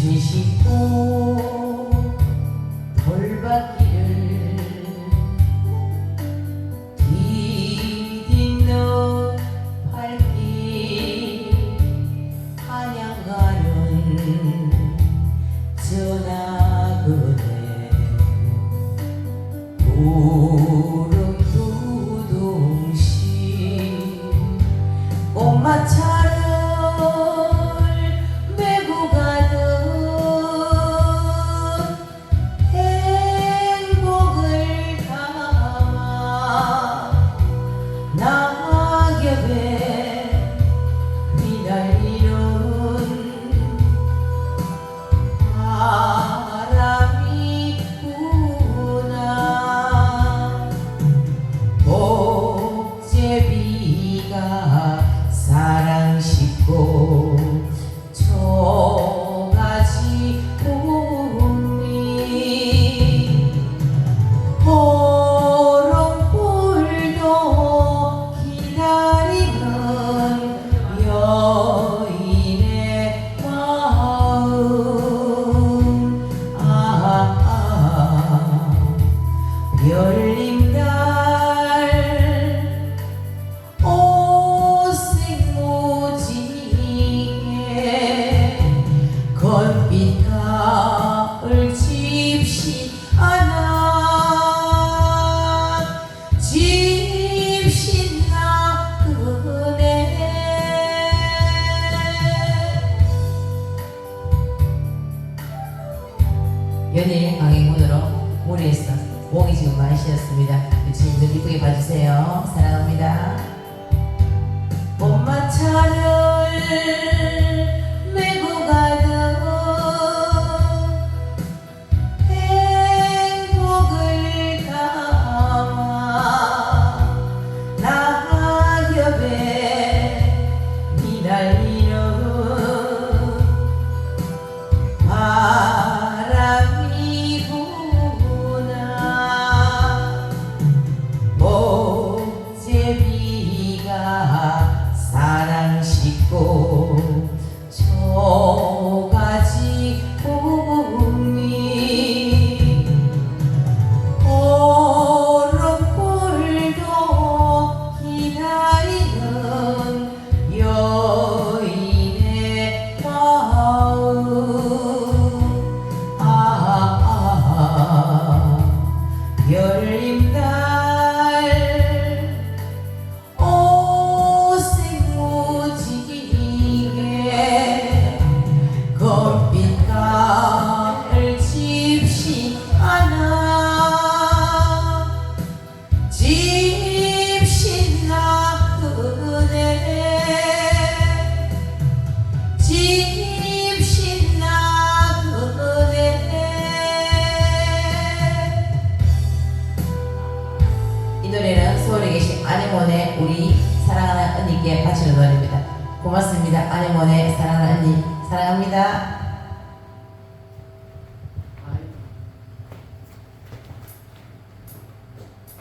씻고 돌밭길을 연일 강행군으로 무리했어 목이 지금 많이 쉬었습니다. 주님들 이쁘게 봐주세요. 사랑합니다. 봄마차를 열림달 오색무지개 검빛 가을 집시 하나 이 노래는 서울에 계신 아내몬의 우리 사랑하는 언니께 바치는 노래입니다. 고맙습니다. 아내몬의 사랑하는 언니 사랑합니다